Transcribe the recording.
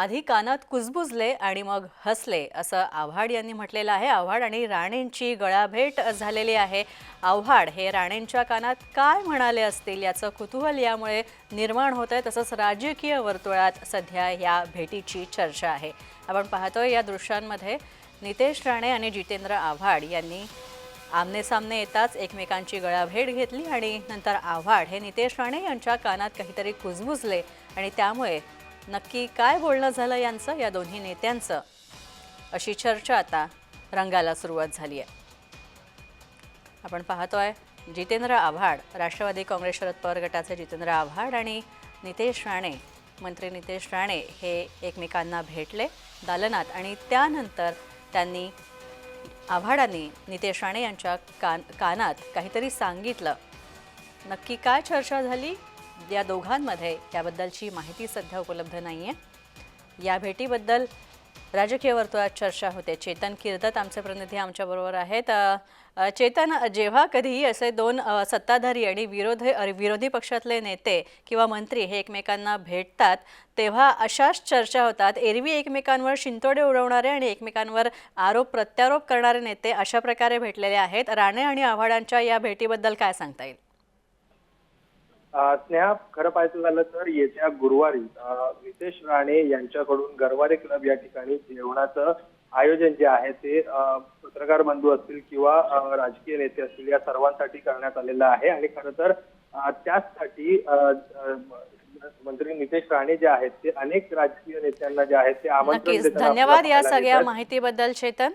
आधी कानात कुजबुजले आणि मग हसले असं आव्हाड यांनी म्हटलेलं आहे. आव्हाड आणि राणेंची गळाभेट झालेली आहे. आव्हाड हे राणेंच्या कानात काय म्हणाले असतील याचं कुतूहल यामुळे निर्माण होत आहे तसंच राजकीय वर्तुळात सध्या या भेटीची चर्चा आहे. आपण पाहतोय या दृश्यांमध्ये नितेश राणे आणि जितेंद्र आव्हाड यांनी आमने सामने येताच एकमेकांची गळाभेट घेतली आणि नंतर आव्हाड हे नितेश राणे यांच्या कानात काहीतरी कुजबुजले आणि त्यामुळे नक्की काय बोलणं झालं यांचं या दोन्ही नेत्यांचं? अशी चर्चा आता रंगाला सुरुवात झाली आहे. आपण पाहतोय जितेंद्र आव्हाड राष्ट्रवादी काँग्रेस शरद पवार गटाचे जितेंद्र आव्हाड आणि नितेश राणे मंत्री नितेश राणे हे एकमेकांना भेटले दालनात आणि त्यानंतर त्यांनी आव्हाडांनी नितेश राणे यांच्या कान कानात काहीतरी सांगितलं. नक्की काय चर्चा झाली? या दोघांमध्ये याबद्दलची माहिती सध्या उपलब्ध नाही आहे या भेटीबद्दल राजकीय वर्तुळात चर्चा होते. चेतन किर्दत आमचे प्रतिनिधी आमच्याबरोबर आहेत. चेतन जेव्हा कधीही असे दोन सत्ताधारी आणि विरोध विरोधी पक्षातले नेते किंवा मंत्री हे एकमेकांना भेटतात तेव्हा अशाच चर्चा होतात. एरवी एकमेकांवर शिंतोडे उडवणारे आणि एकमेकांवर आरोप प्रत्यारोप करणारे नेते अशा प्रकारे भेटलेले आहेत. राणे आणि आव्हाडांच्या या भेटीबद्दल काय सांगता येईल? स्नेहा खरं पाहायचं झालं तर येत्या गुरुवारी नितेश राणे यांच्याकडून गरवारे क्लब या ठिकाणी जेवणाचं आयोजन जे आहे ते पत्रकार बंधू असतील किंवा राजकीय नेते असतील या सर्वांसाठी करण्यात आलेलं आहे. आणि खरं तर त्याचसाठी मंत्री नितेश राणे जे आहेत ते अनेक राजकीय नेत्यांना जे आहेत ते आमंत्रण नक्कीच. देताना धन्यवाद या आपल्याला सगळ्या. माहितीबद्दल चेतन.